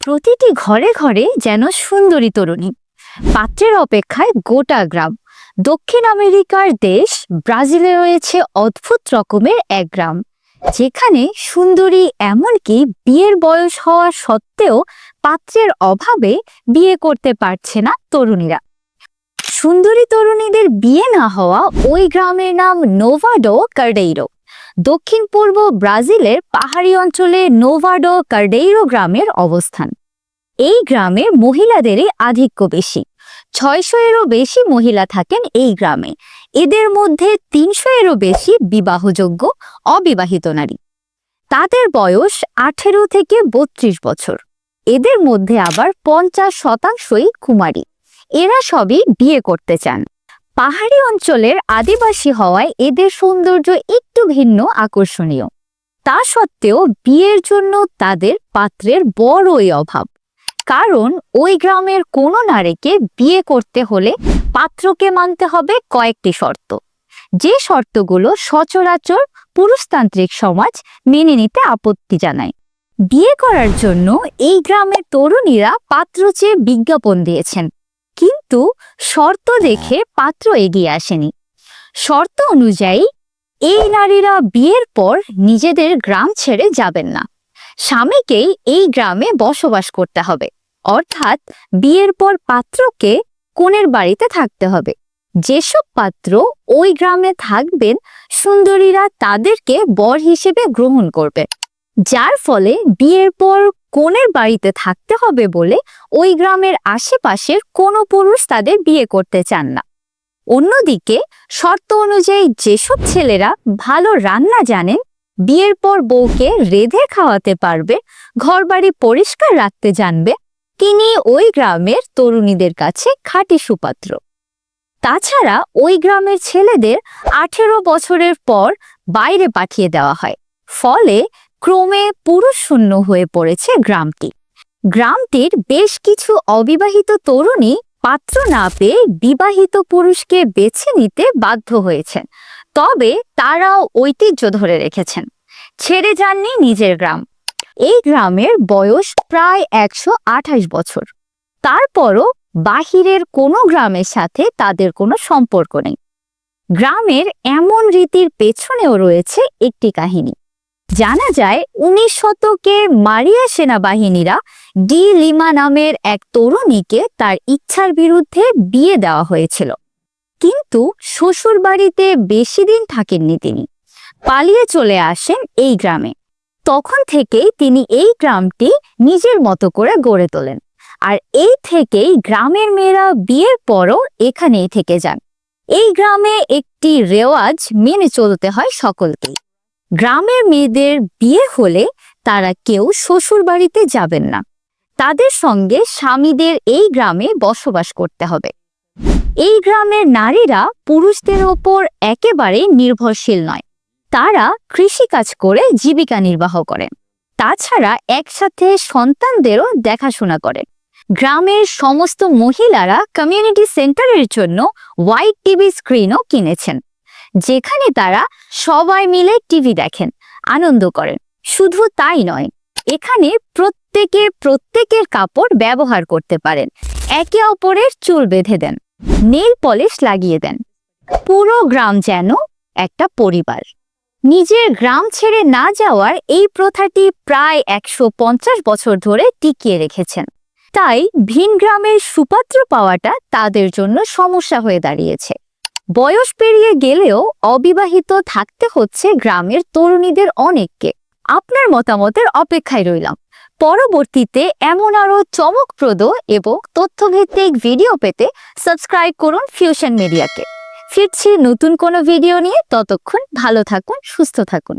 প্রতিটি ঘরে ঘরে যেন সুন্দরী তরুণী। পাত্রের অপেক্ষায় গোটা গ্রাম। দক্ষিণ আমেরিকার দেশ, ব্রাজিলে রয়েছে অদ্ভুত রকমের এক গ্রাম। যেখানে সুন্দরী এমনকি বিয়ের বয়স হওয়া সত্ত্বেও পাত্রের অভাবে বিয়ে করতে পারছে না তরুণীরা। সুন্দরী তরুণীদের বিয়ে না হওয়া ওই গ্রামের নাম নোভাডো কার্ডেইরো। দক্ষিণ পূর্ব ব্রাজিলের পাহাড়ি অঞ্চলে নোভাডো কার্ডেইরো গ্রামের অবস্থান। এই গ্রামে মহিলাদেরই আধিক্য বেশি। ছয়শো এরও বেশি মহিলা থাকেন এই গ্রামে। এদের মধ্যে তিনশো এরও বেশি বিবাহযোগ্য, অবিবাহিত নারী। তাদের বয়স আঠেরো থেকে বত্রিশ বছর। এদের মধ্যে আবার পঞ্চাশ শতাংশই কুমারী। এরা সবই বিয়ে করতে চান। পাহাড়ি অঞ্চলের আদিবাসী হওয়ায় এদের সৌন্দর্য একটু ভিন্ন, আকর্ষণীয়। তা সত্ত্বেও বিয়ের জন্য তাদের পাত্রের বড়ই অভাব। কারণ ওই গ্রামের কোনো নারীকে বিয়ে করতে হলে পাত্রকে মানতে হবে কয়েকটি শর্ত। যে শর্তগুলো সচরাচর পুরুষতান্ত্রিক সমাজ মেনে নিতে আপত্তি জানায়। বিয়ে করার জন্য এই গ্রামের তরুণীরা পাত্র চেয়ে বিজ্ঞাপন দিয়েছেন। কিন্তু শর্ত দেখে পাত্র এগিয়ে আসেনি। শর্ত অনুযায়ী এই নারীরা বিয়ের পর নিজেদের গ্রাম ছেড়ে যাবেন না। স্বামীকেই এই গ্রামে বসবাস করতে হবে। অর্থাৎ বিয়ের পর পাত্রকে কোনের বাড়িতে থাকতে হবে। যেসব পাত্র ওই গ্রামে থাকবেন, সুন্দরীরা তাদেরকে বর হিসেবে গ্রহণ করবে। যার ফলে বিয়ের পর কোনের বাড়িতে থাকতে হবে বলে ওই গ্রামের আশেপাশের কোনো পুরুষ তাদের বিয়ে করতে চান না। অন্যদিকে, শর্ত অনুযায়ী যেসব ছেলেরা ভালো রান্না জানেন, বিয়ের পর বউকে রেধে খাওয়াতে পারবে, ঘরবাড়ি পরিষ্কার রাখতে জানবে, তিনি ওই গ্রামের তরুণীদের কাছে খাঁটি সুপাত্র। তাছাড়া ওই গ্রামের ছেলেদের আঠেরো বছরের পর বাইরে পাঠিয়ে দেওয়া হয়। ফলে ক্রমে পুরুষ শূন্য হয়ে পড়েছে গ্রামটি। গ্রামটির বেশ কিছু অবিবাহিত তরুণী পাত্র না পেয়ে বিবাহিত পুরুষকে বেছে নিতে বাধ্য হয়েছেন। তবে তারাও ঐতিহ্য ধরে রেখেছেন। ছেড়ে যাননি নিজের গ্রাম। এই গ্রামের বয়স প্রায় একশো আঠাশ বছর। তারপরও বাহিরের কোনো গ্রামের সাথে তাদের কোনো সম্পর্ক নেই। গ্রামের এমন রীতির পেছনেও রয়েছে একটি কাহিনী। জানা যায় উনিশ শতকে মারিয়া সেনাবাহিনীরা ডি লিমা নামের এক তরুণীকে তার ইচ্ছার বিরুদ্ধে বিয়ে দেওয়া হয়েছিল। কিন্তু শ্বশুর বাড়িতে বেশি দিন থাকেননি তিনি। পালিয়ে চলে আসেন এই গ্রামে। তখন থেকেই তিনি এই গ্রামটি নিজের মতো করে গড়ে তোলেন। আর এই থেকেই গ্রামের মেয়েরা বিয়ের পরও এখানেই থেকে যান। এই গ্রামে একটি রেওয়াজ মেনে চলতে হয় সকলকেই। গ্রামের মেয়েদের বিয়ে হলে তারা কেউ শ্বশুর বাড়িতে যাবেন না। তাদের সঙ্গে স্বামীদের এই গ্রামে বসবাস করতে হবে। এই গ্রামের নারীরা পুরুষদের ওপর একেবারে নির্ভরশীল নয়। তারা কৃষিকাজ করে জীবিকা নির্বাহ করেন তাছাড়া একসাথে সন্তানদেরও দেখাশোনা করেন গ্রামের সমস্ত মহিলারা কমিউনিটি সেন্টারের জন্য হোয়াইট টিভি স্ক্রিনও কিনেছেন। যেখানে তারা সবাই মিলে টিভি দেখেন, আনন্দ করেন। শুধু তাই নয়, এখানে প্রত্যেকে প্রত্যেকের কাপড় ব্যবহার করতে পারেন। একে অপরের চুল বেঁধে দেন, নেল পলিশ লাগিয়ে দেন। পুরো গ্রাম যেন একটা পরিবার। নিজের গ্রাম ছেড়ে না যাওয়ার এই প্রথাটি প্রায় একশো পঞ্চাশ বছর ধরে টিকিয়ে রেখেছেন। তাই ভিন গ্রামের সুপাত্র পাওয়াটা তাদের জন্য সমস্যা হয়ে দাঁড়িয়েছে। বয়স পেরিয়ে গেলেও অবিবাহিত থাকতে হচ্ছে গ্রামের তরুণীদের অনেককে। আপনার মতামতের অপেক্ষায় রইলাম। পরবর্তীতে এমন আরও চমকপ্রদ এবং তথ্যভিত্তিক ভিডিও পেতে সাবস্ক্রাইব করুন ফিউশন মিডিয়াকে ফিরছি নতুন কোনো ভিডিও নিয়ে। ততক্ষণ ভালো থাকুন, সুস্থ থাকুন।